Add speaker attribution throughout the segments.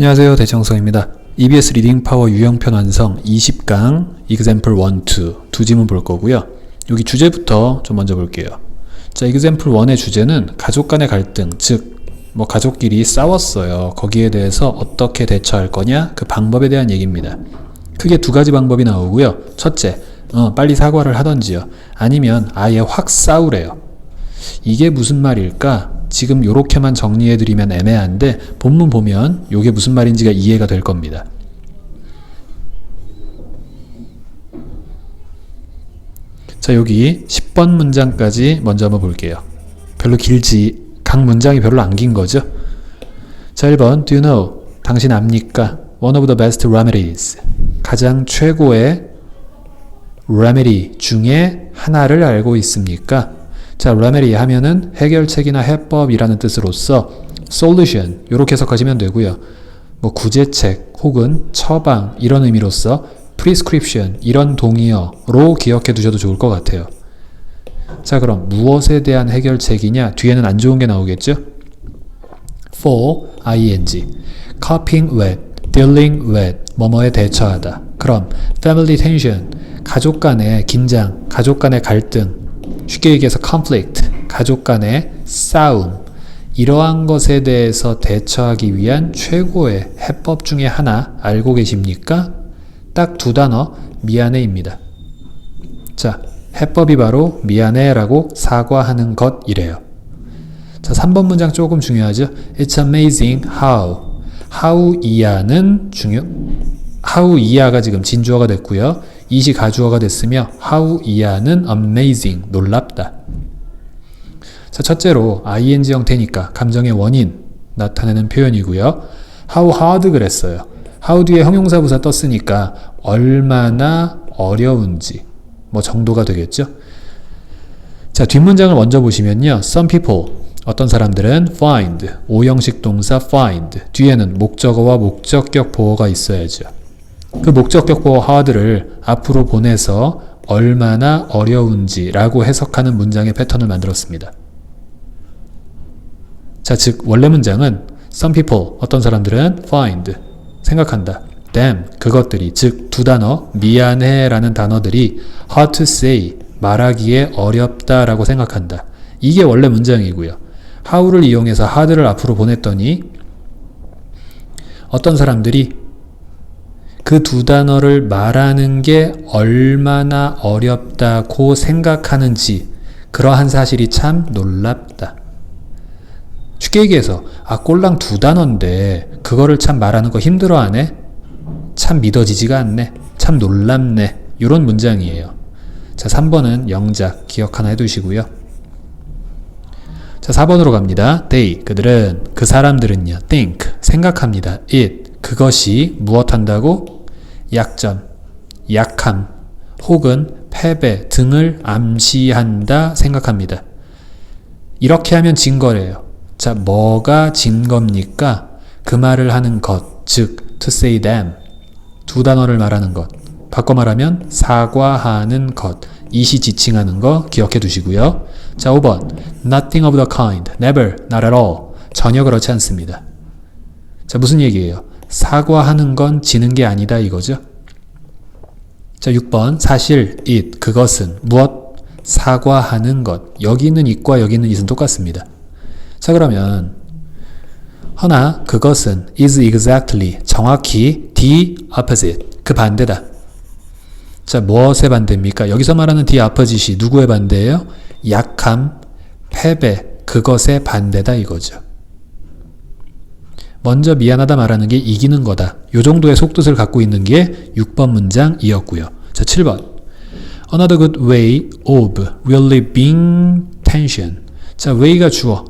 Speaker 1: 안녕하세요. 대청성입니다. EBS 리딩 파워 유형편 완성 20강 example 1, 2 두 지문 볼 거고요. 여기 주제부터 좀 먼저 볼게요. 자, example 1의 주제는 가족 간의 갈등, 즉, 뭐 가족끼리 싸웠어요. 거기에 대해서 어떻게 대처할 거냐? 그 방법에 대한 얘기입니다. 크게 두 가지 방법이 나오고요. 첫째, 어, 빨리 사과를 하던지요. 아니면 아예 확 싸우래요. 이게 무슨 말일까? 지금 요렇게만 정리해드리면 애매한데 본문 보면 요게 무슨 말인지가 이해가 될 겁니다. 자 여기 10번 문장까지 먼저 한번 볼게요. 별로 길지 각 문장이 별로 안 긴 거죠. 자 1번 Do you know? 당신 압니까? One of the best remedies 가장 최고의 remedy 중에 하나를 알고 있습니까? 자, remedy 하면은 해결책이나 해법이라는 뜻으로서 solution 이렇게 해석하시면 되고요. 뭐 구제책 혹은 처방 이런 의미로서 prescription 이런 동의어로 기억해 두셔도 좋을 것 같아요. 자, 그럼 무엇에 대한 해결책이냐? 뒤에는 안 좋은 게 나오겠죠? for ing coping with dealing with 뭐뭐에 대처하다. 그럼 family tension 가족 간의 긴장, 가족 간의 갈등 쉽게 얘기해서 conflict, 가족 간의 싸움, 이러한 것에 대해서 대처하기 위한 최고의 해법 중에 하나 알고 계십니까? 딱 두 단어, 미안해입니다. 자, 해법이 바로 미안해라고 사과하는 것이래요. 자, 3번 문장 조금 중요하죠? It's amazing how. how 이하는 중요, how 이하가 지금 진주어가 됐고요. 이시 가주어가 됐으며 how 이하는 amazing 놀랍다. 자, 첫째로 ing 형태니까 감정의 원인 나타내는 표현이고요. how hard 그랬어요. how 뒤에 형용사 부사 떴으니까 얼마나 어려운지 뭐 정도가 되겠죠. 자, 뒷문장을 먼저 보시면요. some people 어떤 사람들은 find 오형식 동사 find 뒤에는 목적어와 목적격 보어가 있어야죠. 그 목적격 보어 hard를 앞으로 보내서 얼마나 어려운지라고 해석하는 문장의 패턴을 만들었습니다. 자, 즉 원래 문장은 some people 어떤 사람들은 find 생각한다. them 그것들이 즉 두 단어 미안해라는 단어들이 hard to say 말하기에 어렵다라고 생각한다. 이게 원래 문장이고요. how를 이용해서 hard를 앞으로 보냈더니 어떤 사람들이 그 두 단어를 말하는 게 얼마나 어렵다고 생각하는지 그러한 사실이 참 놀랍다. 쉽게 얘기해서 아 꼴랑 두 단어인데 그거를 참 말하는 거 힘들어하네. 참 믿어지지가 않네. 참 놀랍네. 이런 문장이에요. 자, 3번은 영작 기억 하나 해두시고요. 자, 4번으로 갑니다. They 그들은 그 사람들은요. think 생각합니다. it 그것이 무엇 한다고 약점, 약함 혹은 패배 등을 암시한다 생각합니다. 이렇게 하면 증거래요. 자, 뭐가 증거입니까? 그 말을 하는 것, 즉 to say them 두 단어를 말하는 것. 바꿔 말하면 사과하는 것. 이시 지칭하는 거 기억해 두시고요. 자, 5번. Nothing of the kind. Never. Not at all. 전혀 그렇지 않습니다. 자, 무슨 얘기예요? 사과하는 건 지는 게 아니다 이거죠. 자, 6번. 사실 it 그것은 무엇 사과하는 것. 여기 있는 it과 여기 있는 it은 똑같습니다. 자, 그러면 허나 그것은 is exactly 정확히 the opposite 그 반대다. 자, 무엇의 반대입니까? 여기서 말하는 the opposite이 누구의 반대예요? 약함, 패배, 그것의 반대다 이거죠. 먼저 미안하다 말하는 게 이기는 거다. 요 정도의 속뜻을 갖고 있는 게 6번 문장이었고요. 자, 7번. Another good way of relieving tension. 자, way가 주어.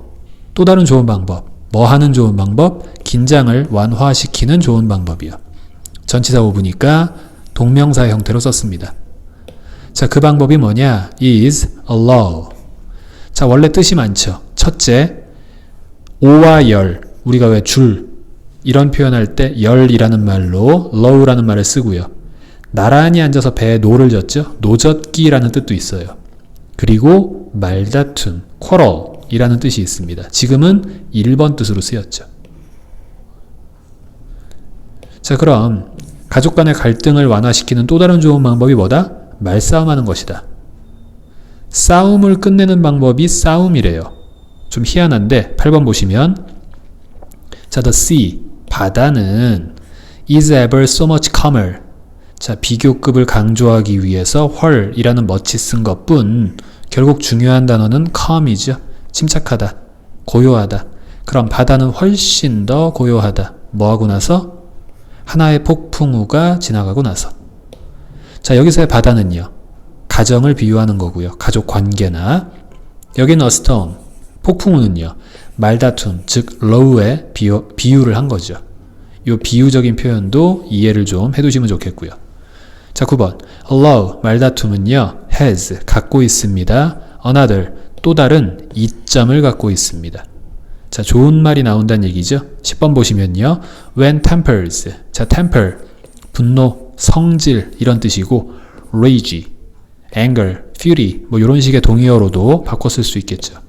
Speaker 1: 또 다른 좋은 방법. 뭐 하는 좋은 방법? 긴장을 완화시키는 좋은 방법이요. 전치사 오브니까 동명사 형태로 썼습니다. 자, 그 방법이 뭐냐? is allow. 자, 원래 뜻이 많죠. 첫째, 오와 열. 우리가 왜 줄, 이런 표현할 때 열이라는 말로 low라는 말을 쓰고요. 나란히 앉아서 배에 노를 젓죠. 노젓기라는 뜻도 있어요. 그리고 말다툼, quarrel 이라는 뜻이 있습니다. 지금은 1번 뜻으로 쓰였죠. 자, 그럼 가족 간의 갈등을 완화시키는 또 다른 좋은 방법이 뭐다? 말싸움하는 것이다. 싸움을 끝내는 방법이 싸움이래요. 좀 희한한데 8번 보시면 자, the sea 바다는 is ever so much calmer. 자, 비교급을 강조하기 위해서 헐이라는 멋이 쓴 것뿐 결국 중요한 단어는 calm이죠. 침착하다. 고요하다. 그럼 바다는 훨씬 더 고요하다. 뭐 하고 나서? 하나의 폭풍우가 지나가고 나서. 자, 여기서의 바다는요. 가정을 비유하는 거고요. 가족 관계나 여기는 a storm. 폭풍우는요. 말다툼, 즉 low에 비유, 비유를 한 거죠. 이 비유적인 표현도 이해를 좀 해두시면 좋겠고요. 자, 9번. allow 말다툼은요. has 갖고 있습니다. another 또 다른 이점을 갖고 있습니다. 자, 좋은 말이 나온다는 얘기죠. 10번 보시면요. when tempers. 자, temper 분노, 성질 이런 뜻이고 rage, anger, fury 뭐 이런 식의 동의어로도 쓸수 있겠죠.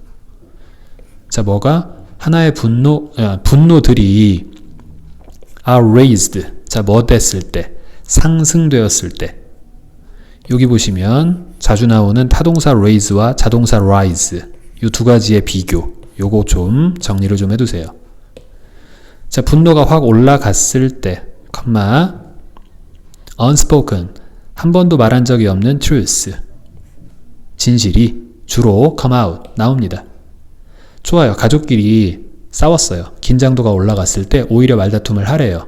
Speaker 1: 자, 뭐가 하나의 분노 아, 분노들이 are raised. 자, 뭐 됐을 때 상승되었을 때 여기 보시면 자주 나오는 타동사 raise와 자동사 rise 이 두 가지의 비교 요거 좀 정리를 좀 해두세요. 자, 분노가 확 올라갔을 때, 컴마, unspoken, 한 번도 말한 적이 없는 truth, 진실이 주로 come out, 나옵니다. 좋아요. 가족끼리 싸웠어요. 긴장도가 올라갔을 때 오히려 말다툼을 하래요.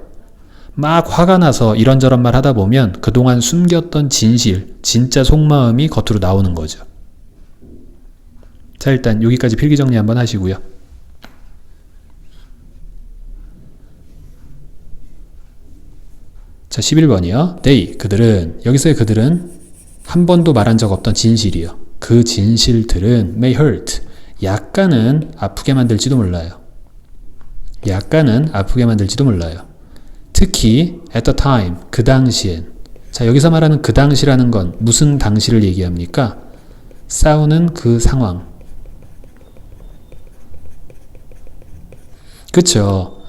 Speaker 1: 막 화가 나서 이런저런 말 하다 보면 그동안 숨겼던 진실, 진짜 속마음이 겉으로 나오는 거죠. 자, 일단 여기까지 필기 정리 한번 하시고요. 자, 11번이요. they, 그들은, 여기서의 그들은 한 번도 말한 적 없던 진실이요. 그 진실들은 may hurt, 약간은 아프게 만들지도 몰라요. 약간은 아프게 만들지도 몰라요. 특히 at the time, 그 당시엔. 자, 여기서 말하는 그 당시라는 건 무슨 당시를 얘기합니까? 싸우는 그 상황. 그쵸.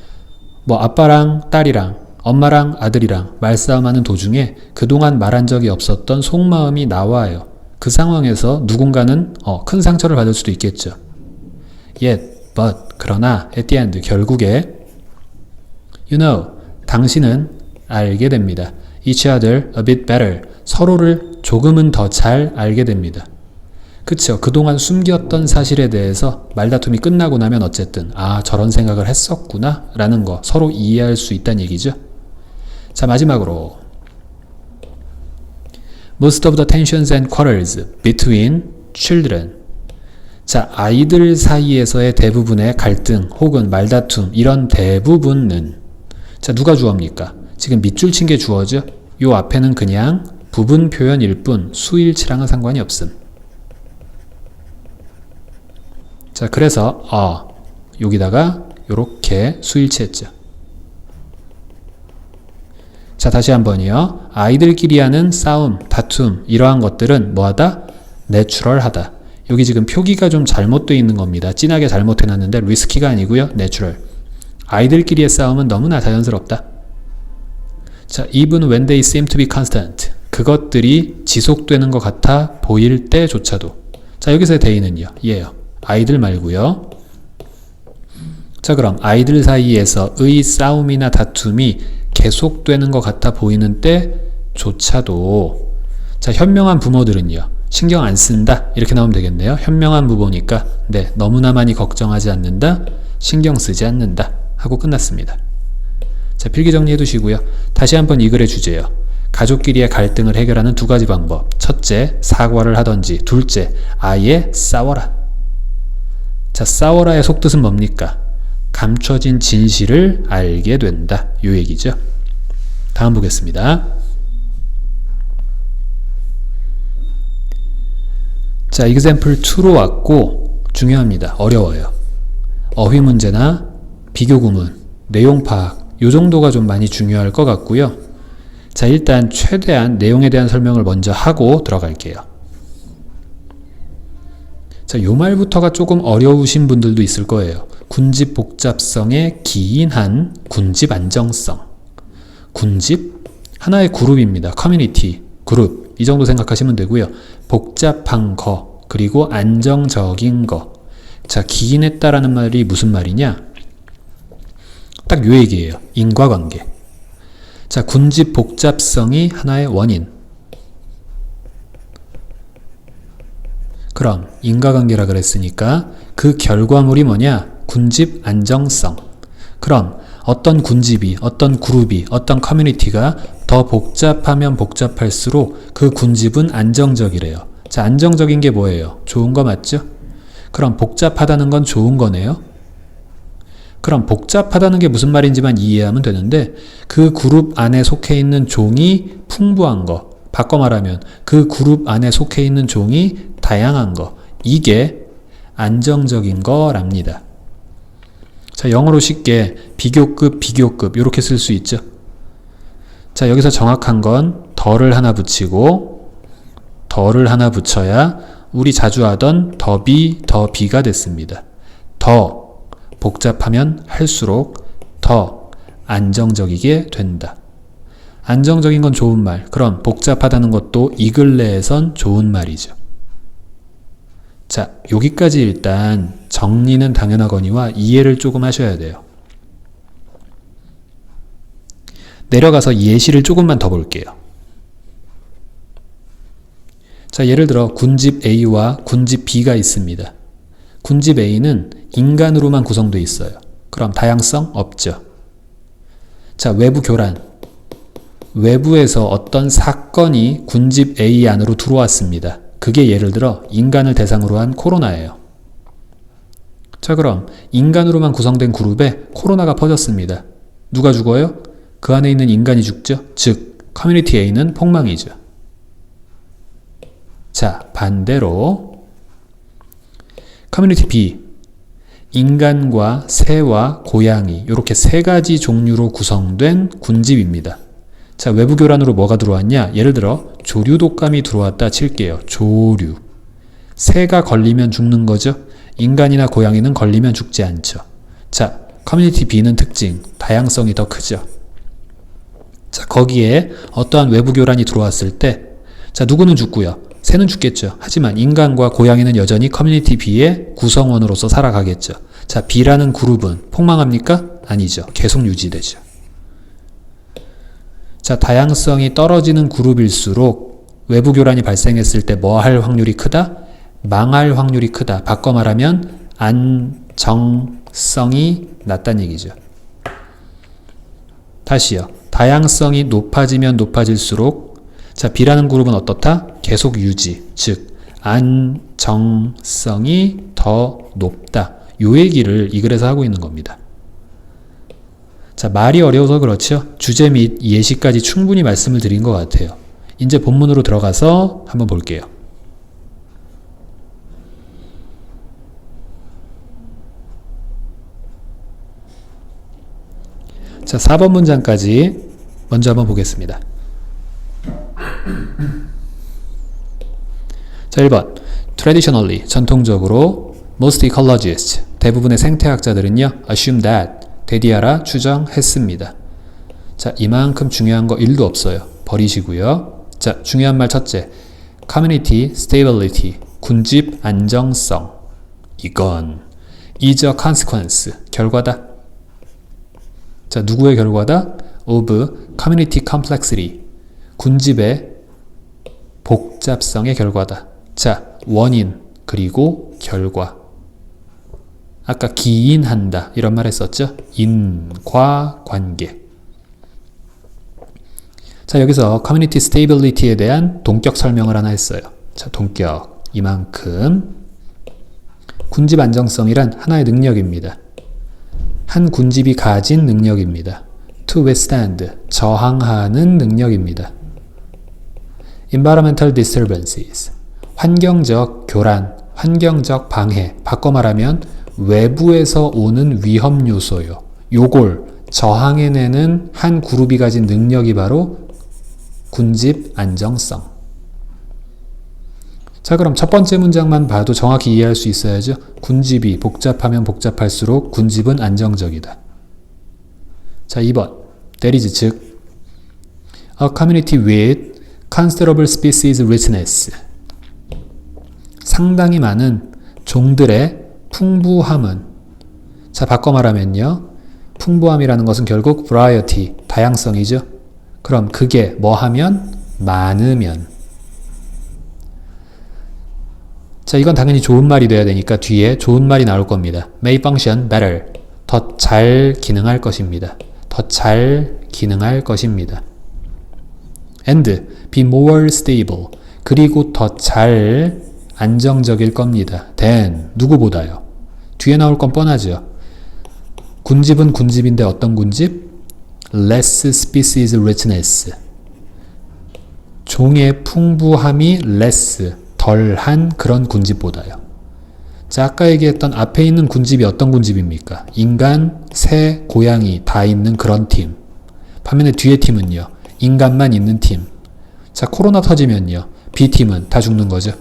Speaker 1: 뭐 아빠랑 딸이랑 엄마랑 아들이랑 말싸움하는 도중에 그동안 말한 적이 없었던 속마음이 나와요. 그 상황에서 누군가는 어, 큰 상처를 받을 수도 있겠죠. Yet, but, 그러나 at the end, 결국에 You know, 당신은 알게 됩니다. Each other a bit better. 서로를 조금은 더 잘 알게 됩니다. 그쵸. 그동안 숨겼던 사실에 대해서 말다툼이 끝나고 나면 어쨌든, 아, 저런 생각을 했었구나. 라는 거 서로 이해할 수 있다는 얘기죠. 자, 마지막으로. Most of the tensions and quarrels between children. 자, 아이들 사이에서의 대부분의 갈등 혹은 말다툼, 이런 대부분은, 자, 누가 주어입니까? 지금 밑줄 친 게 주어죠? 요 앞에는 그냥 부분 표현일 뿐 수일치랑은 상관이 없음. 자, 그래서 어 여기다가 요렇게 수일치했죠. 자, 다시 한번이요. 아이들끼리 하는 싸움, 다툼 이러한 것들은 뭐하다? 내추럴하다. 여기 지금 표기가 좀 잘못되어 있는 겁니다. 진하게 잘못해놨는데 리스키가 아니고요. 내추럴. 아이들끼리의 싸움은 너무나 자연스럽다. 자, even when they seem to be constant. 그것들이 지속되는 것 같아 보일 때조차도. 자, 여기서의 데이는요. 얘예요. 아이들 말고요. 자, 그럼 아이들 사이에서의 싸움이나 다툼이 계속되는 것 같아 보이는 때조차도 자, 현명한 부모들은요. 신경 안 쓴다. 이렇게 나오면 되겠네요. 현명한 부모니까 네, 너무나 많이 걱정하지 않는다. 신경 쓰지 않는다. 하고 끝났습니다. 자, 필기 정리해 두시고요. 다시 한번 이 글의 주제요. 가족끼리의 갈등을 해결하는 두 가지 방법. 첫째, 사과를 하던지. 둘째, 아예 싸워라. 자, 싸워라의 속뜻은 뭡니까? 감춰진 진실을 알게 된다. 요 얘기죠. 다음 보겠습니다. 자, example 2로 왔고 중요합니다. 어려워요. 어휘 문제나 비교 구문, 내용 파악 요 정도가 좀 많이 중요할 것 같고요. 자, 일단 최대한 내용에 대한 설명을 먼저 하고 들어갈게요. 자, 요 말부터가 조금 어려우신 분들도 있을 거예요. 군집 복잡성의 기인한 군집 안정성. 군집 하나의 그룹입니다. 커뮤니티 그룹 이 정도 생각하시면 되고요. 복잡한 거 그리고 안정적인 거. 자 기인했다라는 말이 무슨 말이냐? 딱 요 얘기예요. 인과관계. 자 군집 복잡성이 하나의 원인. 그럼 인과관계라 그랬으니까 그 결과물이 뭐냐? 군집 안정성. 그럼 어떤 군집이, 어떤 그룹이, 어떤 커뮤니티가 더 복잡하면 복잡할수록 그 군집은 안정적이래요. 자, 안정적인 게 뭐예요? 좋은 거 맞죠? 그럼 복잡하다는 건 좋은 거네요? 그럼 복잡하다는 게 무슨 말인지만 이해하면 되는데 그 그룹 안에 속해 있는 종이 풍부한 거, 바꿔 말하면 그 그룹 안에 속해 있는 종이 다양한 거, 이게 안정적인 거랍니다. 자, 영어로 쉽게 비교급, 비교급 이렇게 쓸 수 있죠. 자, 여기서 정확한 건 덜을 하나 붙이고 덜을 하나 붙여야 우리 자주 하던 더비, 더비가 됐습니다. 더 복잡하면 할수록 더 안정적이게 된다. 안정적인 건 좋은 말. 그럼 복잡하다는 것도 이 근래에선 좋은 말이죠. 자, 여기까지 일단 정리는 당연하거니와 이해를 조금 하셔야 돼요. 내려가서 예시를 조금만 더 볼게요. 자, 예를 들어 군집 A와 군집 B가 있습니다. 군집 A는 인간으로만 구성되어 있어요. 그럼 다양성 없죠. 자, 외부 교란. 외부에서 어떤 사건이 군집 A 안으로 들어왔습니다. 그게 예를 들어 인간을 대상으로 한 코로나예요. 자, 그럼 인간으로만 구성된 그룹에 코로나가 퍼졌습니다. 누가 죽어요? 그 안에 있는 인간이 죽죠. 즉, 커뮤니티 A는 폭망이죠. 자, 반대로 커뮤니티 B 인간과 새와 고양이 이렇게 세 가지 종류로 구성된 군집입니다. 자, 외부 교란으로 뭐가 들어왔냐? 예를 들어 조류 독감이 들어왔다 칠게요. 조류. 새가 걸리면 죽는 거죠. 인간이나 고양이는 걸리면 죽지 않죠. 자, 커뮤니티 B는 특징, 다양성이 더 크죠. 자, 거기에 어떠한 외부 교란이 들어왔을 때, 자, 누구는 죽고요. 새는 죽겠죠. 하지만 인간과 고양이는 여전히 커뮤니티 B의 구성원으로서 살아가겠죠. 자, B라는 그룹은 폭망합니까? 아니죠. 계속 유지되죠. 자, 다양성이 떨어지는 그룹일수록 외부 교란이 발생했을 때 뭐 할 확률이 크다? 망할 확률이 크다. 바꿔 말하면 안정성이 낮다는 얘기죠. 다시요. 다양성이 높아지면 높아질수록 자, B라는 그룹은 어떻다? 계속 유지. 즉, 안정성이 더 높다. 요 얘기를 이 글에서 하고 있는 겁니다. 자, 말이 어려워서 그렇죠. 주제 및 예시까지 충분히 말씀을 드린 것 같아요. 이제 본문으로 들어가서 한번 볼게요. 자, 4번 문장까지 먼저 한번 보겠습니다. 자, 1번. Traditionally, 전통적으로 most ecologists, 대부분의 생태학자들은요, assume that, 대디하라 추정했습니다. 자, 이만큼 중요한 거 1도 없어요. 버리시고요. 자, 중요한 말 첫째. community stability, 군집 안정성. 이건 is a consequence, 결과다. 자, 누구의 결과다? of community complexity, 군집의 복잡성의 결과다. 자, 원인, 그리고 결과. 아까 기인한다 이런 말 했었죠? 인과 관계. 자, 여기서 커뮤니티 스테이빌리티에 대한 동격 설명을 하나 했어요. 자, 동격 이만큼 군집 안정성이란 하나의 능력입니다. 한 군집이 가진 능력입니다. to withstand 저항하는 능력입니다. environmental disturbances 환경적 교란, 환경적 방해, 바꿔 말하면 외부에서 오는 위험 요소요. 요걸 저항해내는 한 그룹이 가진 능력이 바로 군집 안정성. 자, 그럼 첫 번째 문장만 봐도 정확히 이해할 수 있어야죠. 군집이 복잡하면 복잡할수록 군집은 안정적이다. 자, 2번. that is 즉 A community with considerable species richness. 상당히 많은 종들의 풍부함은 자 바꿔 말하면요. 풍부함이라는 것은 결국 variety, 다양성이죠. 그럼 그게 뭐 하면 많으면 자 이건 당연히 좋은 말이 돼야 되니까 뒤에 좋은 말이 나올 겁니다. may function better 더 잘 기능할 것입니다. 더 잘 기능할 것입니다. and be more stable 그리고 더 잘 안정적일 겁니다. than 누구보다요. 뒤에 나올 건 뻔하죠. 군집은 군집인데 어떤 군집? less species richness 종의 풍부함이 less 덜한 그런 군집보다요. 자, 아까 얘기했던 앞에 있는 군집이 어떤 군집입니까? 인간, 새, 고양이 다 있는 그런 팀. 반면에 뒤에 팀은요. 인간만 있는 팀. 자, 코로나 터지면요. B팀은 다 죽는 거죠.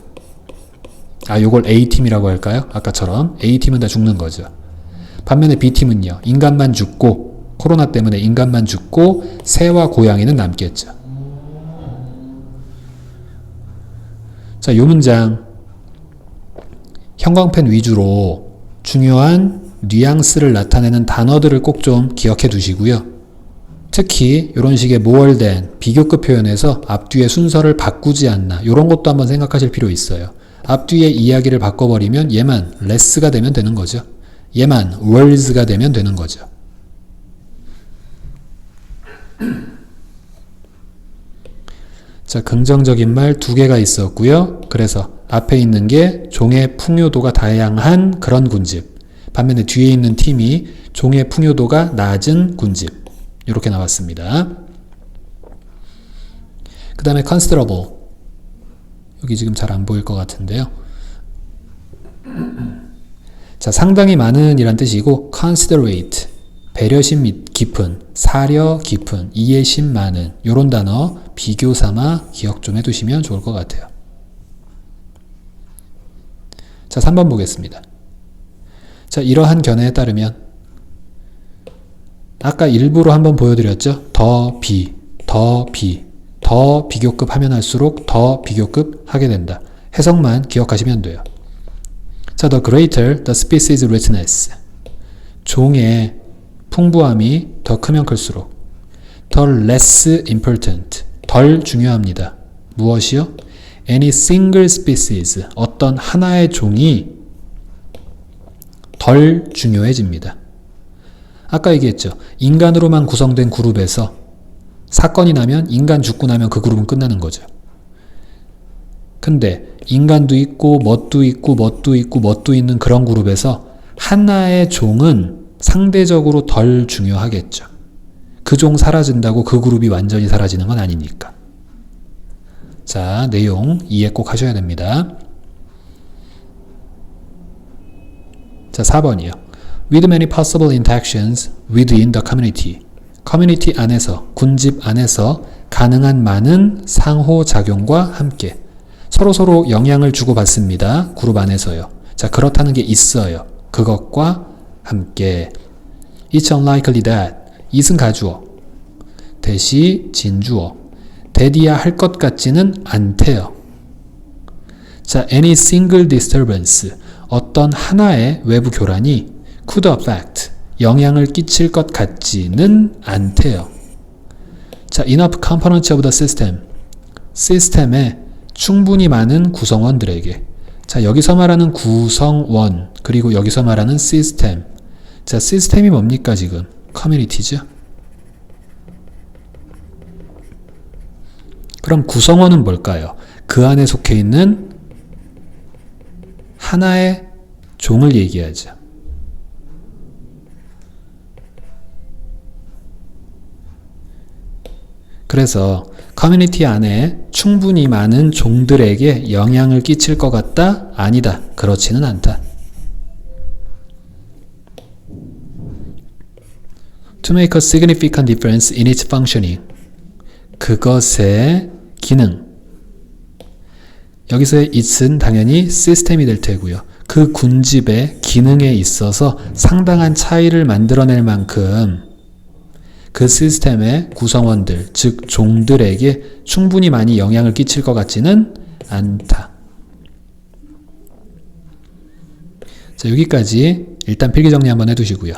Speaker 1: 아, 요걸 A팀이라고 할까요? 아까처럼 A팀은 다 죽는 거죠. 반면에 B팀은요. 인간만 죽고 코로나 때문에 인간만 죽고 새와 고양이는 남겠죠. 자, 요 문장 형광펜 위주로 중요한 뉘앙스를 나타내는 단어들을 꼭 좀 기억해 두시고요. 특히 이런 식의 모월된 비교급 표현에서 앞뒤의 순서를 바꾸지 않나 이런 것도 한번 생각하실 필요 있어요. 앞뒤의 이야기를 바꿔버리면 얘만 less가 되면 되는 거죠. 얘만 words가 되면 되는 거죠. 자, 긍정적인 말 두 개가 있었고요. 그래서 앞에 있는 게 종의 풍요도가 다양한 그런 군집. 반면에 뒤에 있는 팀이 종의 풍요도가 낮은 군집. 이렇게 나왔습니다. 그 다음에 considerable. 여기 지금 잘 안 보일 것 같은데요. 자, 상당히 많은 이란 뜻이고 considerate. 배려심 깊은, 사려 깊은, 이해심 많은 요런 단어 비교 삼아 기억 좀 해두시면 좋을 것 같아요. 자, 3번 보겠습니다. 자, 이러한 견해에 따르면 아까 일부러 한번 보여드렸죠? 더 비, 더 비, 더 비교급 하면 할수록 더 비교급 하게 된다. 해석만 기억하시면 돼요. 자, the greater the species richness. 종의 풍부함이 더 크면 클수록 더 less important, 덜 중요합니다. 무엇이요? Any single species, 어떤 하나의 종이 덜 중요해집니다. 아까 얘기했죠. 인간으로만 구성된 그룹에서 사건이 나면 인간 죽고 나면 그 그룹은 끝나는 거죠. 근데 인간도 있고 멋도 있고 멋도 있고 멋도 있는 그런 그룹에서 하나의 종은 상대적으로 덜 중요하겠죠. 그 종 사라진다고 그 그룹이 완전히 사라지는 건 아니니까. 자, 내용 이해 꼭 하셔야 됩니다. 자, 4번이요. With many possible interactions within the community. 커뮤니티 안에서, 군집 안에서 가능한 많은 상호작용과 함께 서로서로 영향을 주고받습니다. 그룹 안에서요. 자, 그렇다는 게 있어요. 그것과 함께 It's unlikely that 이승 가주어 대시 진주어 대디야 할 것 같지는 않대요. 자, any single disturbance 어떤 하나의 외부 교란이 could affect 영향을 끼칠 것 같지는 않대요. 자, enough components of the system 시스템에 충분히 많은 구성원들에게 자, 여기서 말하는 구성원 그리고 여기서 말하는 시스템 자, 시스템이 뭡니까, 지금? 커뮤니티죠? 그럼 구성원은 뭘까요? 그 안에 속해 있는 하나의 종을 얘기하죠. 그래서 커뮤니티 안에 충분히 많은 종들에게 영향을 끼칠 것 같다? 아니다. 그렇지는 않다. to make a significant difference in its functioning. 그것의 기능. 여기서의 it은 당연히 시스템이 될 테고요. 그 군집의 기능에 있어서 상당한 차이를 만들어낼 만큼 그 시스템의 구성원들, 즉 종들에게 충분히 많이 영향을 끼칠 것 같지는 않다. 자, 여기까지 일단 필기 정리 한번 해두시고요.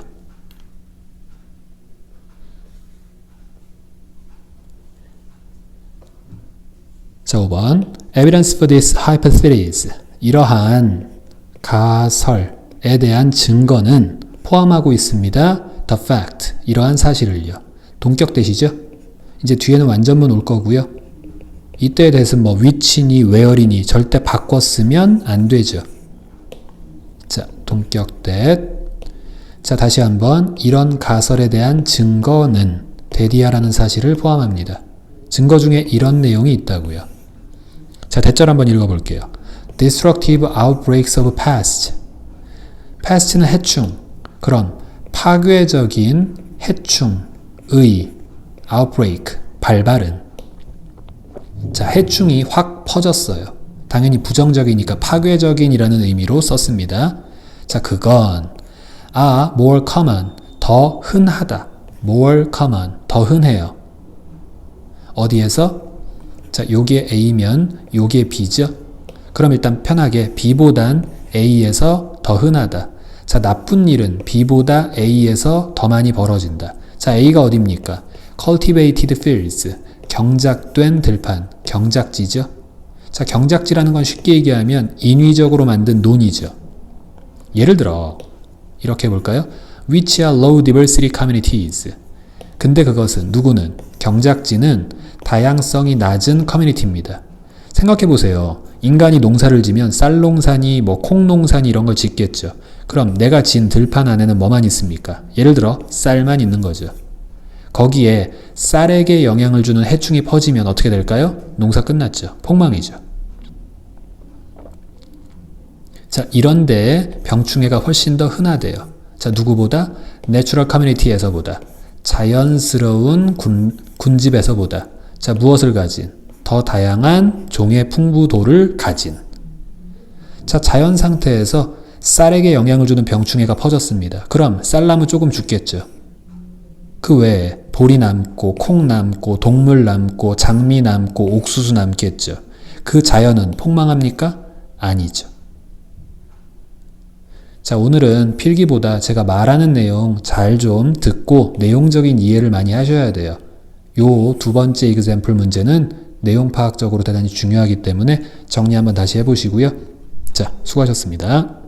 Speaker 1: 자, 5번. Evidence for this hypothesis. 이러한 가설에 대한 증거는 포함하고 있습니다. The fact. 이러한 사실을요. 동격되시죠? 이제 뒤에는 완전문 올 거고요. 이때에 대해서는 뭐 which니 where이니 절대 바꿨으면 안 되죠. 자, 동격대. 자, 다시 한번 이런 가설에 대한 증거는 데디아라는 사실을 포함합니다. 증거 중에 이런 내용이 있다고요. 자, 대절 한번 읽어 볼게요. Destructive outbreaks of pest. pest는 해충. 그럼 파괴적인 해충의 outbreak, 발발은 자, 해충이 확 퍼졌어요. 당연히 부정적이니까 파괴적인이라는 의미로 썼습니다. 자, 그건 are more common, 더 흔하다. more common, 더 흔해요. 어디에서? 자, 요게 A면 요게 B죠? 그럼 일단 편하게 B보단 A에서 더 흔하다. 자, 나쁜 일은 B보다 A에서 더 많이 벌어진다. 자, A가 어딥니까? cultivated fields, 경작된 들판, 경작지죠? 자, 경작지라는 건 쉽게 얘기하면 인위적으로 만든 논이죠. 예를 들어, 이렇게 볼까요? which are low diversity communities. 근데 그것은 누구는 경작지는 다양성이 낮은 커뮤니티입니다. 생각해 보세요. 인간이 농사를 지면 쌀농사니 뭐 콩농사니 이런 걸 짓겠죠. 그럼 내가 진 들판 안에는 뭐만 있습니까? 예를 들어 쌀만 있는 거죠. 거기에 쌀에게 영향을 주는 해충이 퍼지면 어떻게 될까요? 농사 끝났죠. 폭망이죠. 자, 이런데 병충해가 훨씬 더 흔하대요. 자, 누구보다? 내추럴 커뮤니티에서보다. 자연스러운 군, 군집에서보다. 자, 무엇을 가진? 더 다양한 종의 풍부도를 가진. 자, 자연 상태에서 쌀에게 영향을 주는 병충해가 퍼졌습니다. 그럼 쌀나무 조금 죽겠죠. 그 외에 보리 남고, 콩 남고, 동물 남고, 장미 남고, 옥수수 남겠죠. 그 자연은 폭망합니까? 아니죠. 자, 오늘은 필기보다 제가 말하는 내용 잘 좀 듣고 내용적인 이해를 많이 하셔야 돼요. 요 두 번째 이그샘플 문제는 내용 파악적으로 대단히 중요하기 때문에 정리 한번 다시 해보시고요. 자, 수고하셨습니다.